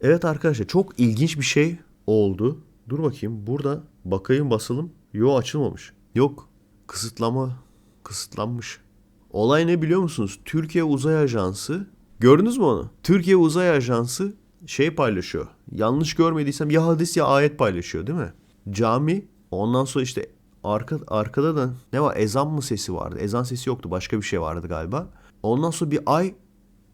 Evet arkadaşlar çok ilginç bir şey oldu. Dur bakayım burada bakayım basalım. Yo açılmamış. Yok kısıtlama kısıtlanmış. Olay ne biliyor musunuz? Türkiye Uzay Ajansı gördünüz mü onu? Türkiye Uzay Ajansı şey paylaşıyor. Yanlış görmediysem ya hadis ya ayet paylaşıyor değil mi? Cami ondan sonra işte arka, arkada da ne var ezan mı sesi vardı? Ezan sesi yoktu başka bir şey vardı galiba. Ondan sonra bir ay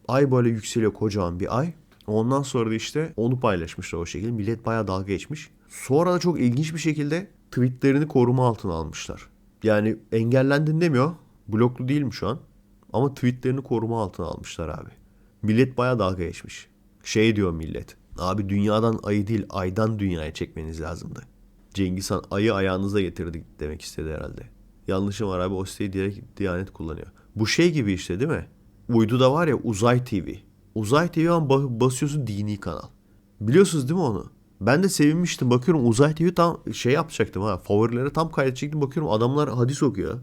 ay böyle yükseliyor kocaman bir ay. Ondan sonra da işte onu paylaşmışlar o şekilde. Millet bayağı dalga geçmiş. Sonra da çok ilginç bir şekilde tweetlerini koruma altına almışlar. Yani engellendin demiyor. Bloklu değilim şu an. Ama tweetlerini koruma altına almışlar abi. Millet bayağı dalga geçmiş. Şey diyor millet. Abi dünyadan ayı değil aydan dünyaya çekmeniz lazımdı. Cengiz Han ayı ayağınıza getirdi demek istedi herhalde. Yanlışım var abi o siteyi direkt Diyanet kullanıyor. Bu şey gibi işte değil mi? Uyduda var ya Uzay TV. Uzay TV an ba- basıyorsun dini kanal. Biliyorsunuz değil mi onu? Ben de sevinmiştim. Bakıyorum Uzay TV tam şey yapacaktım ha. Favorilere tam kaydedecektim. Bakıyorum adamlar hadis okuyor.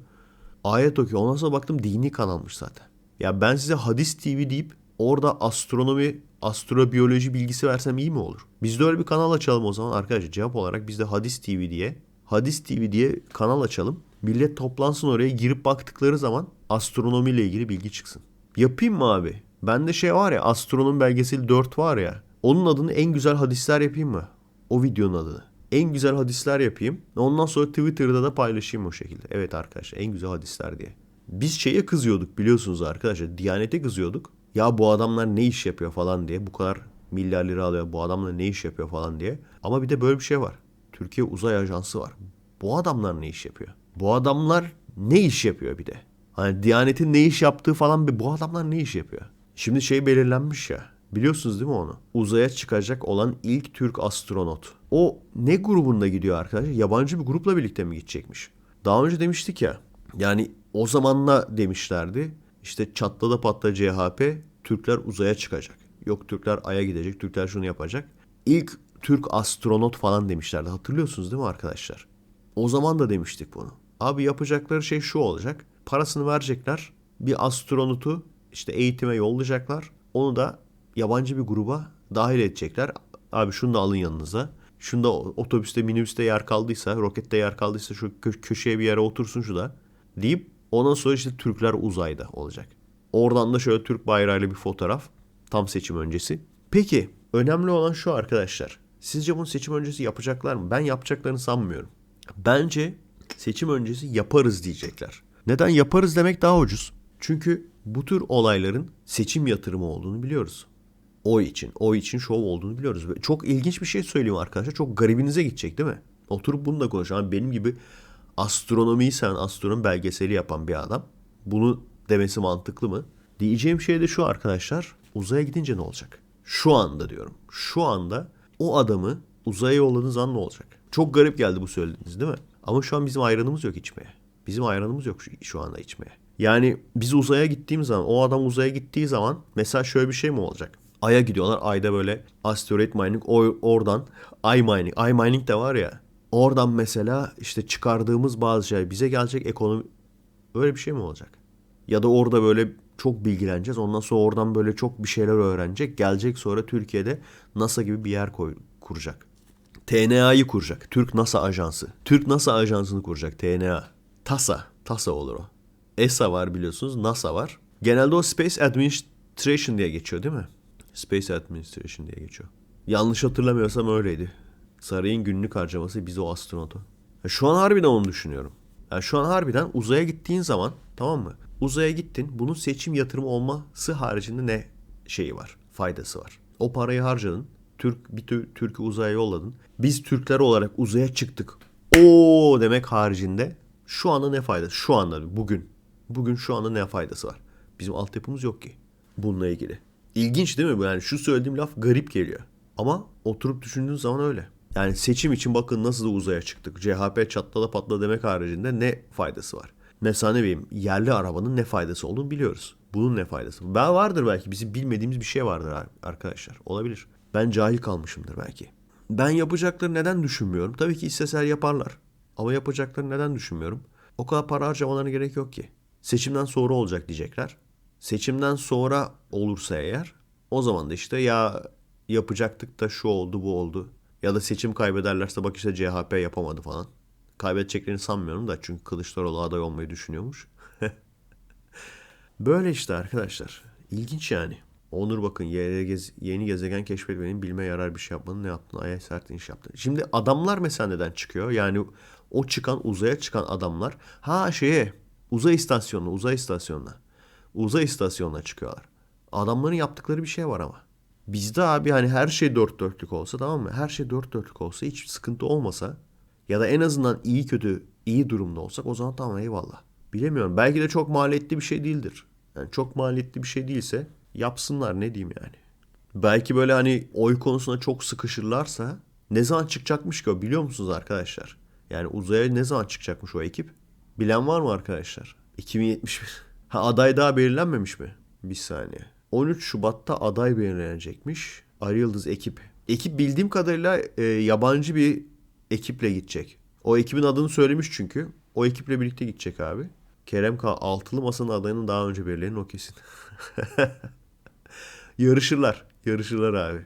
Ayet okuyor. Ondan sonra baktım dini kanalmış zaten. Ya ben size hadis TV deyip orada astronomi, astrobiyoloji bilgisi versem iyi mi olur? Biz de öyle bir kanal açalım o zaman arkadaşlar. Cevap olarak biz de hadis TV diye, hadis TV diye kanal açalım. Millet toplansın oraya girip baktıkları zaman astronomiyle ilgili bilgi çıksın. Yapayım mı abi? Bende şey var ya astronomi belgeseli 4 var ya. Onun adını en güzel hadisler yapayım mı? O videonun adını. En güzel hadisler yapayım. Ondan sonra Twitter'da da paylaşayım o şekilde. Evet arkadaşlar en güzel hadisler diye. Biz şeye kızıyorduk biliyorsunuz arkadaşlar. Diyanete kızıyorduk. Ya bu adamlar ne iş yapıyor falan diye. Bu kadar milyar lira alıyor. Bu adamlar ne iş yapıyor falan diye. Ama bir de böyle bir şey var. Türkiye Uzay Ajansı var. Bu adamlar ne iş yapıyor? Bu adamlar ne iş yapıyor bir de? Hani Diyanet'in ne iş yaptığı falan bir bu adamlar ne iş yapıyor? Şimdi şey belirlenmiş ya. Biliyorsunuz değil mi onu? Uzaya çıkacak olan ilk Türk astronot. O ne grubunda gidiyor arkadaşlar? Yabancı bir grupla birlikte mi gidecekmiş? Daha önce demiştik ya. Yani o zamanla demişlerdi. İşte çatladı patla CHP Türkler uzaya çıkacak. Yok Türkler aya gidecek. Türkler şunu yapacak. İlk Türk astronot falan demişlerdi. Hatırlıyorsunuz değil mi arkadaşlar? O zaman da demiştik bunu. Abi yapacakları şey şu olacak. Parasını verecekler. Bir astronotu işte eğitime yollayacaklar. Onu da yabancı bir gruba dahil edecekler. Abi şunu da alın yanınıza. Şunda otobüste, minibüste yer kaldıysa, rokette yer kaldıysa şu kö- köşeye bir yere otursun şu da. Deyip ondan sonra işte Türkler uzayda olacak. Oradan da şöyle Türk bayrağıyla bir fotoğraf. Tam seçim öncesi. Peki önemli olan şu arkadaşlar. Sizce bunu seçim öncesi yapacaklar mı? Ben yapacaklarını sanmıyorum. Bence seçim öncesi yaparız diyecekler. Neden yaparız demek daha ucuz? Çünkü bu tür olayların seçim yatırımı olduğunu biliyoruz. O için, o için şov olduğunu biliyoruz. Çok ilginç bir şey söyleyeyim arkadaşlar. Çok garibinize gidecek değil mi? Oturup bunu da konuşalım. Benim gibi astronomiyi sen astronom belgeseli yapan bir adam. Bunu demesi mantıklı mı? Diyeceğim şey de şu arkadaşlar. Uzaya gidince ne olacak? Şu anda diyorum. Şu anda o adamı uzaya yolladığınız an ne olacak? Çok garip geldi bu söylediğiniz değil mi? Ama şu an bizim ayranımız yok içmeye. Bizim ayranımız yok şu, şu anda içmeye. Yani biz uzaya gittiğimiz zaman, o adam uzaya gittiği zaman mesela şöyle bir şey mi olacak? Ay'a gidiyorlar. Ay'da böyle asteroid mining oradan ay mining. Ay mining de var ya. Oradan mesela işte çıkardığımız bazı şey bize gelecek ekonomi öyle bir şey mi olacak? Ya da orada böyle çok bilgileneceğiz. Ondan sonra oradan böyle çok bir şeyler öğrenecek. Gelecek sonra Türkiye'de NASA gibi bir yer koy, kuracak. TNA'yı kuracak. Türk NASA Ajansı. Türk NASA Ajansı'nı kuracak TNA. TASA. TASA olur o. ESA var biliyorsunuz. NASA var. Genelde o Space Administration diye geçiyor değil mi? Space Administration diye geçiyor. Yanlış hatırlamıyorsam öyleydi. Sarayın günlük harcaması bize o astronotu. Şu an harbiden onu düşünüyorum. Yani şu an harbiden uzaya gittiğin zaman tamam mı? Uzaya gittin. Bunun seçim yatırımı olması haricinde ne şeyi var? Faydası var. O parayı harcadın. Türk bir tü- Türk'ü uzaya yolladın. Biz Türkler olarak uzaya çıktık. O demek haricinde şu anda ne faydası? Şu anda bugün. Bugün şu anda ne faydası var? Bizim altyapımız yok ki bununla ilgili. İlginç değil mi bu? Yani şu söylediğim laf garip geliyor. Ama oturup düşündüğün zaman öyle. Yani seçim için bakın nasıl da uzaya çıktık. CHP çatlada patla demek haricinde ne faydası var? Mesela ne bileyim yerli arabanın ne faydası olduğunu biliyoruz. Bunun ne faydası? Ben vardır belki bizim bilmediğimiz bir şey vardır ar- arkadaşlar. Olabilir. Ben cahil kalmışımdır belki. Ben yapacakları neden düşünmüyorum? Tabii ki isteseler yaparlar. Ama yapacakları neden düşünmüyorum? O kadar para harcamalarına gerek yok ki. Seçimden sonra olacak diyecekler. Seçimden sonra olursa eğer o zaman da işte ya yapacaktık da şu oldu bu oldu. Ya da seçim kaybederlerse bak işte CHP yapamadı falan. Kaybedeceklerini sanmıyorum da çünkü Kılıçdaroğlu aday olmayı düşünüyormuş. Böyle işte arkadaşlar. İlginç yani. Onur bakın yeni, gez- yeni gezegen keşfetmenin bilme yarar bir şey yapmanın ne yaptığını Ay'a sert iniş yaptı. Şimdi adamlar mesela neden çıkıyor? Yani o çıkan uzaya çıkan adamlar ha şeye uzay istasyonuna uzay istasyonuna uzay istasyonuna çıkıyorlar. Adamların yaptıkları bir şey var ama. Bizde abi hani her şey dört dörtlük olsa tamam mı? Her şey dört dörtlük olsa hiç sıkıntı olmasa ya da en azından iyi kötü iyi durumda olsak o zaman tamam eyvallah. Bilemiyorum. Belki de çok maliyetli bir şey değildir. Yani çok maliyetli bir şey değilse yapsınlar ne diyeyim yani. Belki böyle hani oy konusunda çok sıkışırlarsa ne zaman çıkacakmış ki o biliyor musunuz arkadaşlar? Yani uzaya ne zaman çıkacakmış o ekip? Bilen var mı arkadaşlar? 2071. Ha aday daha belirlenmemiş mi? Bir saniye. 13 Şubat'ta aday belirlenecekmiş. Ari Yıldız ekip. Ekip bildiğim kadarıyla e, yabancı bir ekiple gidecek. O ekibin adını söylemiş çünkü. O ekiple birlikte gidecek abi. Kerem K. Altılı Masa'nın adayının daha önce belirlenin o kesin. Yarışırlar. Yarışırlar abi.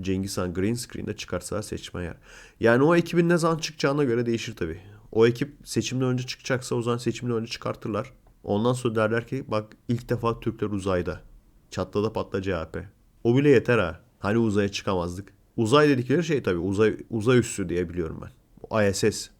Cengiz Han green screen'de çıkarsa seçme yer. Yani o ekibin ne zaman çıkacağına göre değişir tabii. O ekip seçimden önce çıkacaksa o zaman seçimden önce çıkartırlar. Ondan sonra derler ki bak ilk defa Türkler uzayda. Çatlada patla CHP. O bile yeter ha. Hani uzaya çıkamazdık. Uzay dedikleri şey tabii uzay uzay üssü diye biliyorum ben. ISS.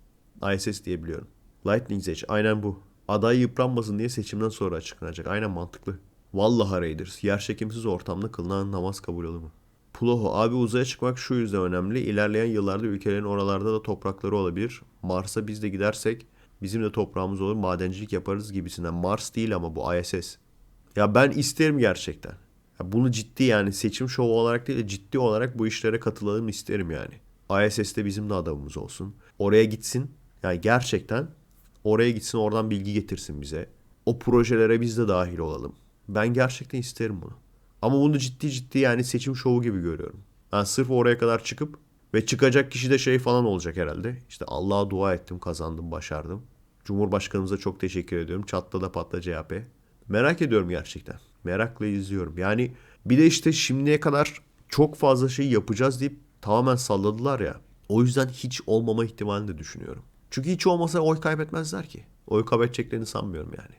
ISS diye biliyorum. Lightning Edge aynen bu. Aday yıpranmasın diye seçimden sonra açıklanacak. Aynen mantıklı. Vallahi Raiders. Yer çekimsiz ortamda kılınan namaz kabul olur mu? Puloho abi uzaya çıkmak şu yüzden önemli. İlerleyen yıllarda ülkelerin oralarda da toprakları olabilir. Mars'a biz de gidersek bizim de toprağımız olur madencilik yaparız gibisinden. Mars değil ama bu ISS. Ya ben isterim gerçekten. Ya bunu ciddi yani seçim şovu olarak değil de ciddi olarak bu işlere katılalım isterim yani. ISS'te bizim de adamımız olsun. Oraya gitsin. Yani gerçekten oraya gitsin oradan bilgi getirsin bize. O projelere biz de dahil olalım. Ben gerçekten isterim bunu. Ama bunu ciddi ciddi yani seçim şovu gibi görüyorum. Yani sırf oraya kadar çıkıp ve çıkacak kişi de şey falan olacak herhalde. İşte Allah'a dua ettim, kazandım, başardım. Cumhurbaşkanımıza çok teşekkür ediyorum. Çatla da patla CHP. Merak ediyorum gerçekten. Merakla izliyorum. Yani bir de işte şimdiye kadar çok fazla şey yapacağız deyip tamamen salladılar ya. O yüzden hiç olmama ihtimalini de düşünüyorum. Çünkü hiç olmasa oy kaybetmezler ki. Oy kaybedeceklerini sanmıyorum yani.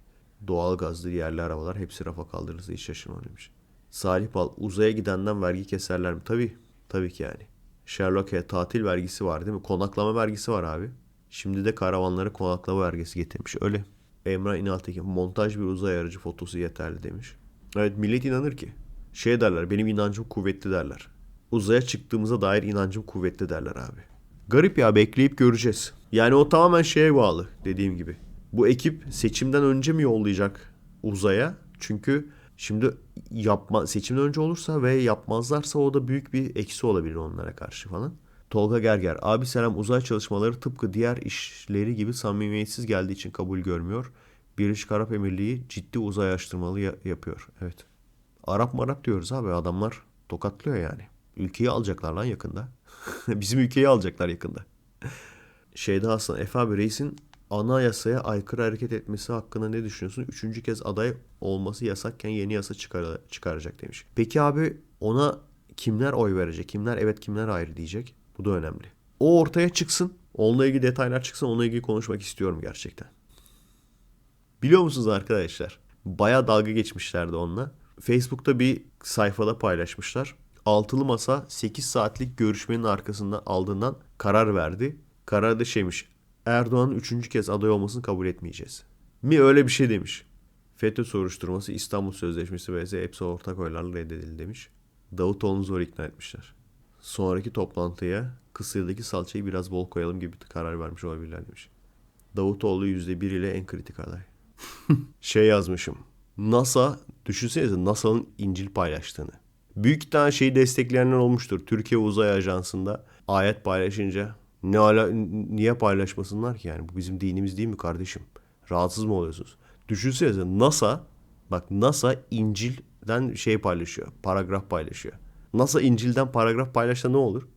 Doğalgazlı yerli arabalar hepsi rafa kaldırırsa hiç şaşırmam demiş. Salih Bal uzaya gidenden vergi keserler mi? Tabii. Tabii ki yani. Sherlock'e tatil vergisi var değil mi? Konaklama vergisi var abi. Şimdi de karavanlara konaklama vergisi getirmiş. Öyle. Emrah İnaltekin montaj bir uzay aracı fotosu yeterli demiş. Evet millet inanır ki. Şey derler benim inancım kuvvetli derler. Uzaya çıktığımıza dair inancım kuvvetli derler abi. Garip ya bekleyip göreceğiz. Yani o tamamen şeye bağlı dediğim gibi. Bu ekip seçimden önce mi yollayacak uzaya? Çünkü şimdi yapma seçimden önce olursa ve yapmazlarsa o da büyük bir eksi olabilir onlara karşı falan. Tolga Gerger. Abi selam uzay çalışmaları tıpkı diğer işleri gibi samimiyetsiz geldiği için kabul görmüyor. Birleşik Arap Emirliği ciddi uzay araştırmalı ya- yapıyor. Evet. Arap marap diyoruz abi adamlar tokatlıyor yani. Ülkeyi alacaklar lan yakında. Bizim ülkeyi alacaklar yakında. Şeyde Hasan Efe abi reisin anayasaya aykırı hareket etmesi hakkında ne düşünüyorsun? Üçüncü kez aday olması yasakken yeni yasa çıkar çıkaracak demiş. Peki abi ona kimler oy verecek? Kimler evet kimler hayır diyecek? Bu da önemli. O ortaya çıksın. Onunla ilgili detaylar çıksın. Onunla ilgili konuşmak istiyorum gerçekten. Biliyor musunuz arkadaşlar? Baya dalga geçmişlerdi onunla. Facebook'ta bir sayfada paylaşmışlar. Altılı Masa 8 saatlik görüşmenin arkasında aldığından karar verdi. Karar da şeymiş. Erdoğan'ın üçüncü kez aday olmasını kabul etmeyeceğiz. Mi öyle bir şey demiş. FETÖ soruşturması İstanbul Sözleşmesi vs. hepsi ortak oylarla reddedildi demiş. Davutoğlu'nu zor ikna etmişler. Sonraki toplantıya kısırdaki salçayı biraz bol koyalım gibi karar vermiş olabilirler demiş. Davutoğlu %1 ile en kritik aday. şey yazmışım. NASA, düşünsenize NASA'nın İncil paylaştığını. Büyük tane şeyi destekleyenler olmuştur. Türkiye Uzay Ajansı'nda ayet paylaşınca ne ala, niye paylaşmasınlar ki yani? Bu bizim dinimiz değil mi kardeşim? Rahatsız mı oluyorsunuz? Düşünsenize NASA, bak NASA İncil'den şey paylaşıyor, paragraf paylaşıyor. NASA İncil'den paragraf paylaşsa ne olur?